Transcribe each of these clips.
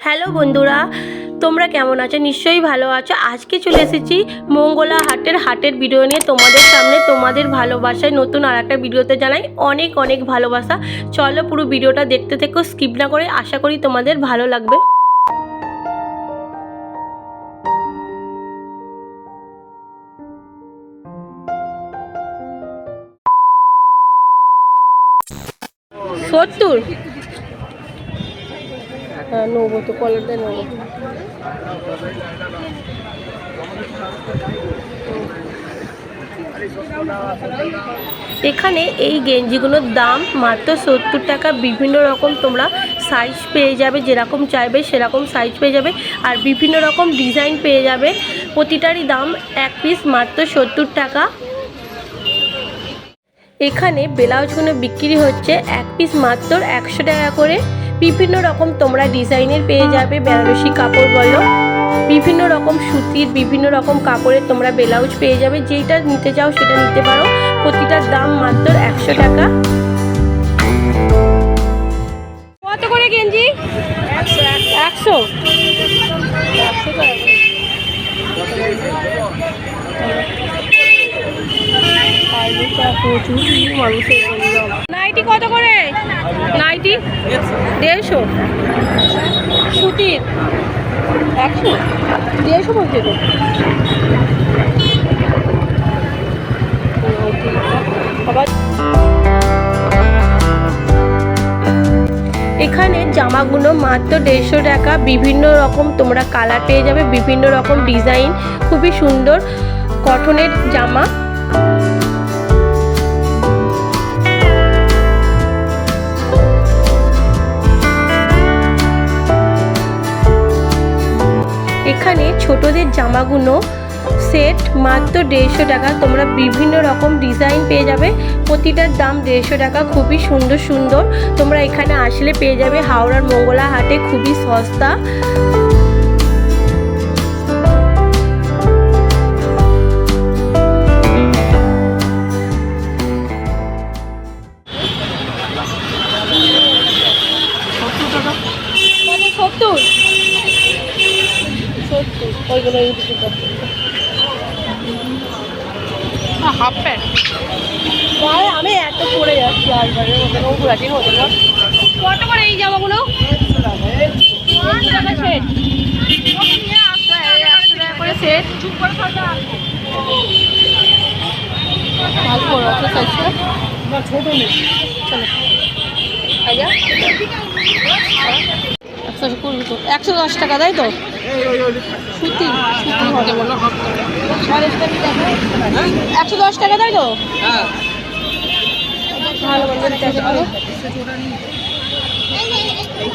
Hello বন্ধুরা, তোমরা কেমন আছো? নিশ্চয়ই ভালো আছো। আজকে চলে এসেছি মঙ্গলা হাটের হাটের ভিডিও নিয়ে তোমাদের সামনে, তোমাদের ভালোবাসায় নতুন আর একটা ভিডিওতে জানাই অনেক অনেক ভালোবাসা। চলো পুরো ভিডিওটা দেখতে থেকো স্কিপ না করে আশা করি তোমাদের ভালো লাগবে। সত্তর। নেব তো কলারটা নেব। এখানে এই গেঞ্জিগুলোর দাম মাত্র সত্তর টাকা। বিভিন্ন রকম তোমরা সাইজ পেয়ে যাবে, যেরকম চাইবে সেরকম সাইজ পেয়ে যাবে। আর বিভিন্ন রকম ডিজাইন পেয়ে যাবে। প্রতিটারই দাম এক পিস মাত্র সত্তর টাকা। এখানে ব্লাউজগুলো বিক্রি হচ্ছে এক পিস মাত্র একশো টাকা করে। বিভিন্ন রকম তোমরা ডিজাইনের পেয়ে যাবে বেনারসি কাপড় বলো। বিভিন্ন রকম সুতির, বিভিন্ন রকম কাপড়ের তোমরা ব্লাউজ পেয়ে যাবে। যেইটা নিতে চাও সেটা নিতে পারো। প্রতিটার দাম মাত্র একশো টাকা। কত করে গেঞ্জি? একশো টাকা। নাইটি কত করে? নাইটি দেড়শো। সুতির একশো? দেড়শো বলছে তো। এখানে জামাগুলো মাত্র দেড়শো টাকা। বিভিন্ন রকম তোমরা কালার পেয়ে যাবে, বিভিন্ন রকম ডিজাইন খুবই সুন্দর। কটনের জামা। এখানে ছোটদের জামাগুলো সেট মাত্র দেড়শো টাকা। তোমরা বিভিন্ন রকম ডিজাইন পেয়ে যাবে। প্রতিটার দাম দেড়শো টাকা, খুবই সুন্দর সুন্দর। তোমরা এখানে আসলে পেয়ে যাবে হাওড়ার মঙ্গলা হাটে খুবই সস্তা। সেট ভালো আছে সাইজটা ছোটো নেই। আচ্ছা একশো কুড়ি তো একশো দশ টাকা তাই তো? সুতি একশো দশ টাকা তাই তো? ভালো বান্ডিলটা আছে বলো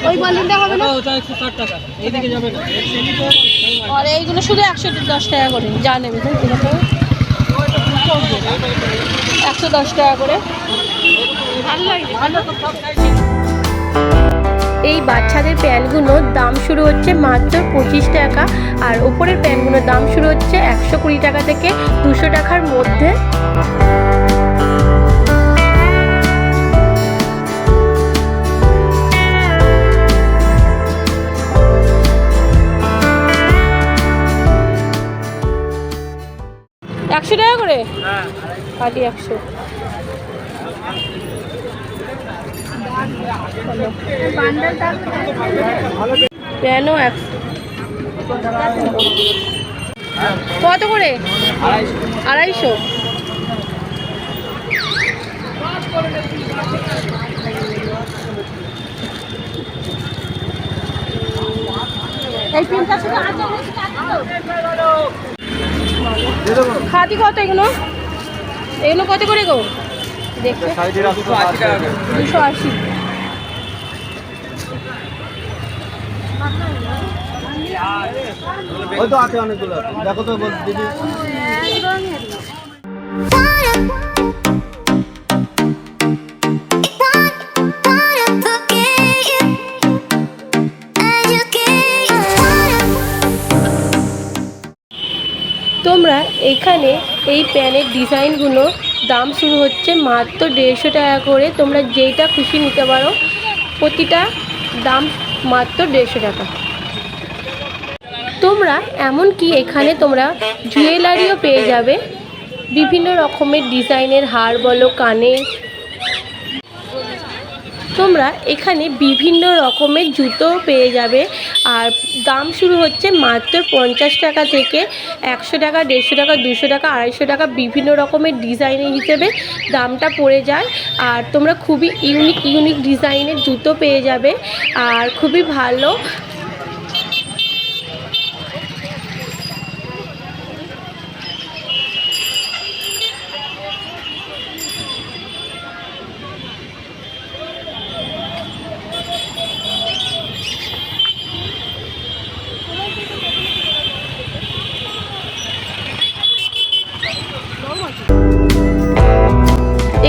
ওই বান্ডিলটা হবে না? আর এইগুলো শুধু একশো দশ টাকা করে। যা নেবে তাই তো? একশো দশ টাকা করে। ভালো লাগে এই বাচ্চাদের প্যান্টগুলোর দাম শুরু হচ্ছে মাত্র পঁচিশ টাকা আর ওপরের প্যান্টগুলোর দাম শুরু হচ্ছে একশো কুড়ি টাকা থেকে দুশো টাকার মধ্যে। একশো টাকা করে? পাটি একশো। প্যানও একশো কত করে? আড়াইশো। এই তিনটা শুধু আছে খাদি কত এগুলো? এগুলো কত করে গো? দেখো। দুশো আশি তো আছে অনেকগুলো। দেখো তো দিদি। তোমরা এখানে এই প্যানের ডিজাইনগুলো দাম শুরু হচ্ছে মাত্র দেড়শো টাকা করে। তোমরা যেইটা খুশি নিতে পারো, প্রতিটা দাম মাত্র দেড়শো টাকা। তোমরা এমন কি এখানে তোমরা জুয়েলারিও পেয়ে যাবে। বিভিন্ন রকমের ডিজাইনের হার বলো, কানের তোমরা এখানে বিভিন্ন রকমের জুতো পেয়ে যাবে। আর দাম শুরু হচ্ছে মাত্র পঞ্চাশ টাকা থেকে একশো টাকা, দেড়শো টাকা, দুশো টাকা, আড়াইশো টাকা, বিভিন্ন রকমের ডিজাইনের হিসেবে দামটা পড়ে যায়। আর তোমরা খুবই ইউনিক ইউনিক ডিজাইনের জুতো পেয়ে যাবে। আর খুবই ভালো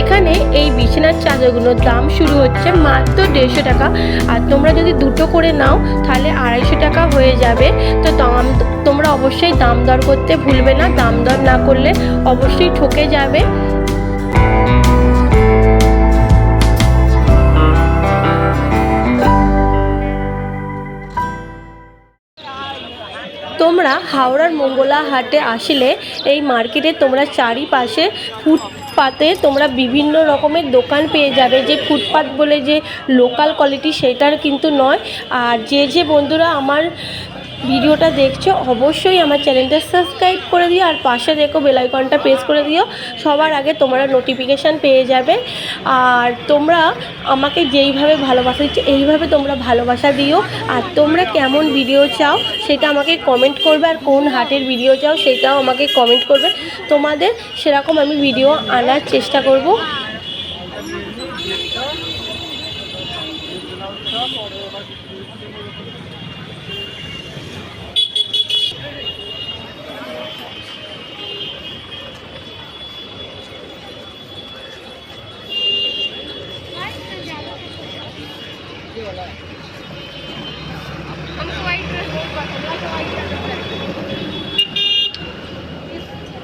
এখানে এই বিছানার চাদরগুলোর দাম শুরু হচ্ছে মাত্র দেড়শো টাকা। আর তোমরা যদি দুটো করে নাও, তাহলে আড়াইশো টাকা হয়ে যাবে। তো দাম, তোমরা অবশ্যই দাম দর করতে ভুলবে না। দাম দর না করলে অবশ্যই ঠকে যাবে। তোমরা হাওড়ার মঙ্গলা হাটে আসলে এই মার্কেটে তোমরা চারিপাশে ফুটপাতে তোমরা বিভিন্ন রকমের দোকান পেয়ে যাবে। যে ফুটপাত বলে যে লোকাল কোয়ালিটি সেটার কিন্তু নয়। আর যে যে বন্ধুরা আমার ভিডিওটা দেখছ, অবশ্যই আমার চ্যানেলটা সাবস্ক্রাইব করে দিও আর পাশে দেখো বেলাইকনটা প্রেস করে দিও। সবার আগে তোমরা নোটিফিকেশান পেয়ে যাবে। আর তোমরা আমাকে যেইভাবে ভালোবাসা দিচ্ছ, এইভাবে তোমরা ভালোবাসা দিও। আর তোমরা কেমন ভিডিও চাও, সেটা আমাকে কমেন্ট করবে। আর কোন হাটের ভিডিও চাও, সেটাও আমাকে কমেন্ট করবে। তোমাদের সেরকম আমি ভিডিও আনার চেষ্টা করব।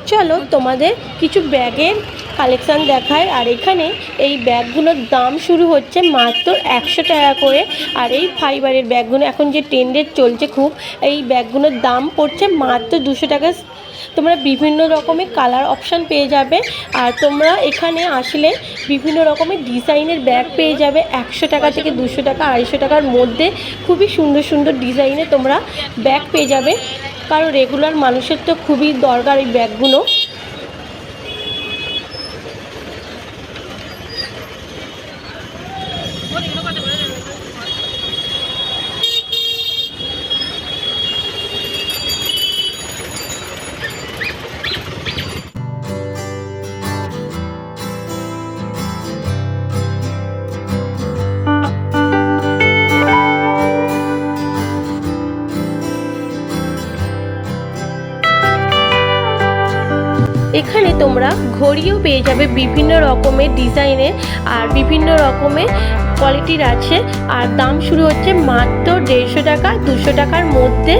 চলো তোমাদের কিছু ব্যাগের কালেকশান দেখায়। আর এখানে এই ব্যাগগুলোর দাম শুরু হচ্ছে মাত্র একশো টাকা করে। আর এই ফাইবারের ব্যাগগুলো এখন যে ট্রেন্ডের চলছে খুব, এই ব্যাগগুলোর দাম পড়ছে মাত্র দুশো টাকা। তোমরা বিভিন্ন রকমের কালার অপশান পেয়ে যাবে। আর তোমরা এখানে আসলে বিভিন্ন রকমের ডিজাইনের ব্যাগ পেয়ে যাবে। একশো টাকা থেকে দুশো টাকা, আড়াইশো টাকার মধ্যে খুবই সুন্দর সুন্দর ডিজাইনে তোমরা ব্যাগ পেয়ে যাবে। কারণ রেগুলার মানুষের তো খুবই দরকার এই ব্যাগগুলো। তোমরা ঘড়িও পেয়ে যাবে বিভিন্ন রকমের ডিজাইনের আর বিভিন্ন রকমের কোয়ালিটির আছে। আর দাম শুরু হচ্ছে মাত্র দেড়শো টাকা, দুশো টাকার মধ্যে।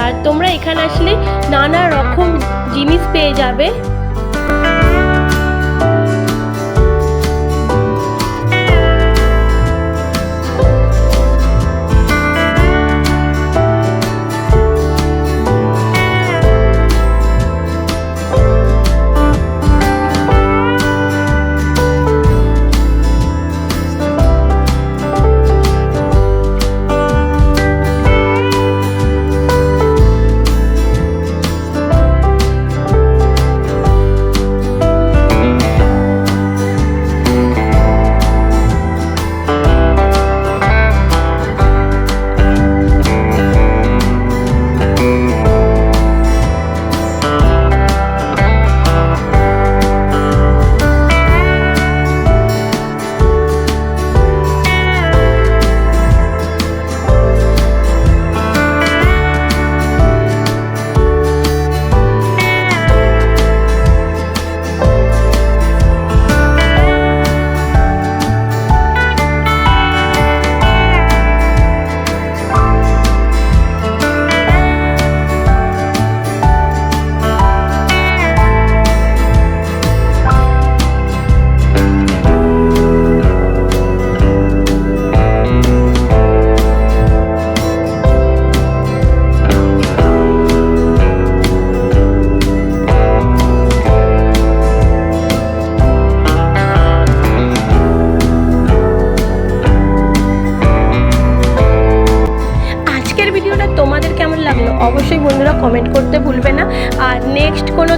আর তোমরা এখানে আসলে নানা রকম জিনিস পেয়ে যাবে।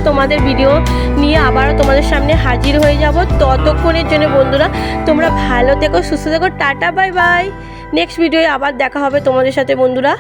তোমাদের ভিডিও নিয়ে আবারও তোমাদের সামনে হাজির হয়ে যাব। ততক্ষণের জন্য বন্ধুরা, তোমরা ভালো থেকো, সুস্থ থেকো, টাটা বাই বাই নেক্সট ভিডিওয়ে আবার দেখা হবে তোমাদের সাথে বন্ধুরা।